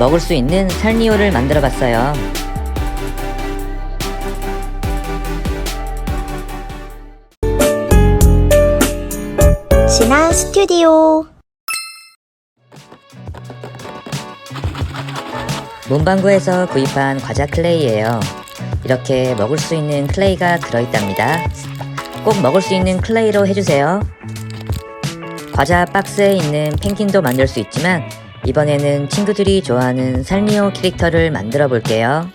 먹을 수 있는 살미오를 만들어 봤어요. 진한 스튜디오 문방구에서 구입한 과자 클레이예요. 이렇게 먹을 수 있는 클레이가 들어있답니다. 꼭 먹을 수 있는 클레이로 해주세요. 과자 박스에 있는 펭귄도 만들 수 있지만 이번에는 친구들이 좋아하는 살미오 캐릭터를 만들어 볼게요.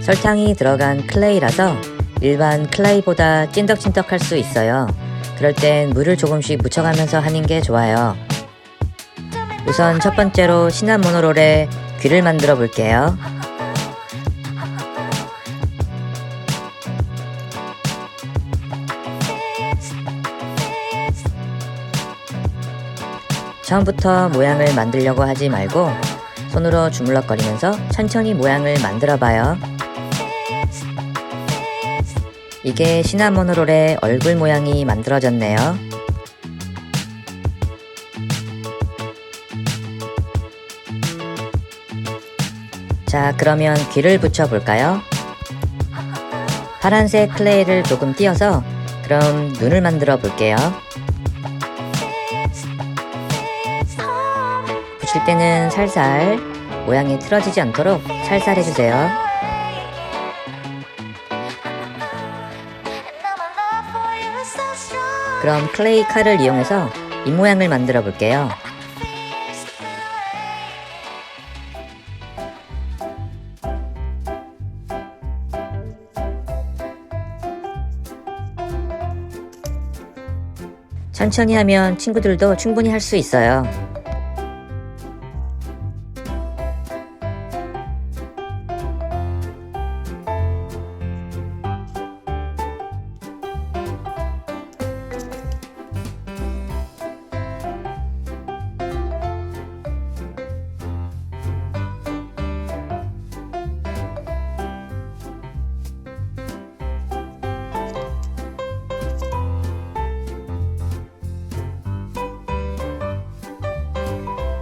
설탕이 들어간 클레이라서 일반 클레이보다 찐덕찐덕할 수 있어요. 그럴 땐 물을 조금씩 묻혀가면서 하는 게 좋아요. 우선 첫 번째로 시나모노롤에 귀를 만들어 볼게요. 처음부터 모양을 만들려고 하지 말고 손으로 주물럭거리면서 천천히 모양을 만들어 봐요. 이게 시나모노롤의 얼굴 모양이 만들어졌네요. 자, 그러면 귀를 붙여 볼까요? 파란색 클레이를 조금 띄어서 그럼 눈을 만들어 볼게요. 붙일 때는 살살 모양이 틀어지지 않도록 살살 해주세요. 그럼 클레이 칼을 이용해서 이 모양을 만들어 볼게요. 천천히 하면 친구들도 충분히 할 수 있어요.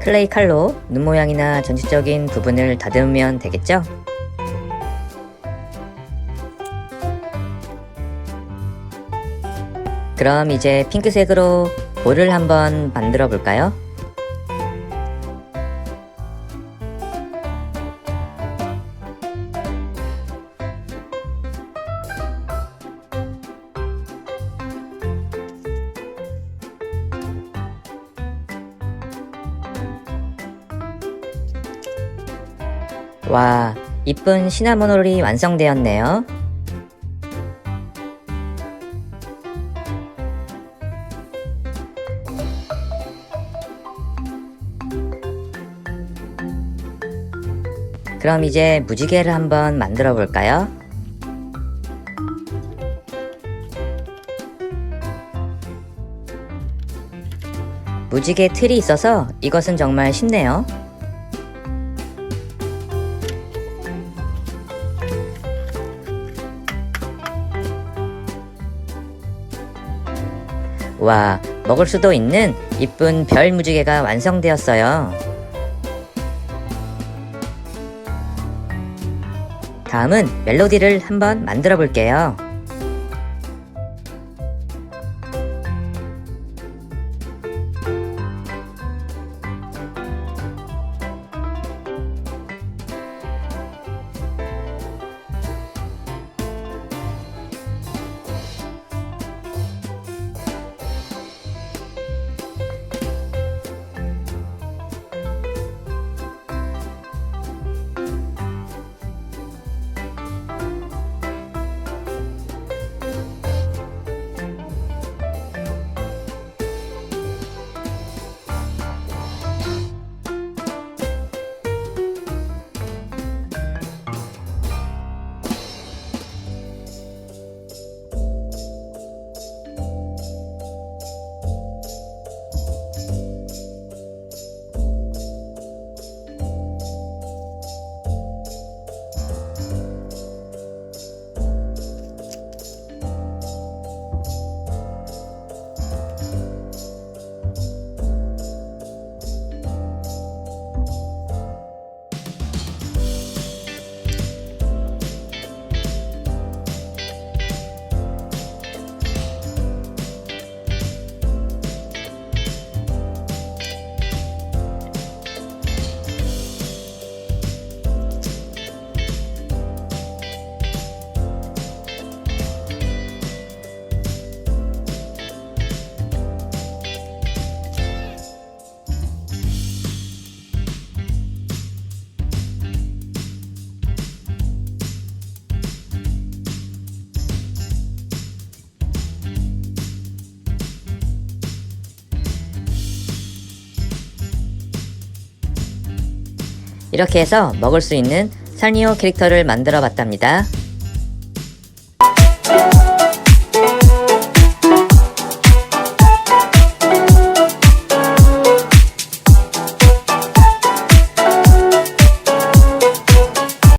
클레이 칼로 눈 모양이나 전체적인 부분을 다듬으면 되겠죠? 그럼 이제 핑크색으로 볼을 한번 만들어 볼까요? 와, 이쁜 시나모롤이 완성되었네요. 그럼 이제 무지개를 한번 만들어 볼까요? 무지개 틀이 있어서 이것은 정말 쉽네요. 와, 먹을 수도 있는 이쁜 별 무지개가 완성되었어요. 다음은 멜로디를 한번 만들어 볼게요. 이렇게 해서 먹을 수 있는 산리오 캐릭터를 만들어 봤답니다.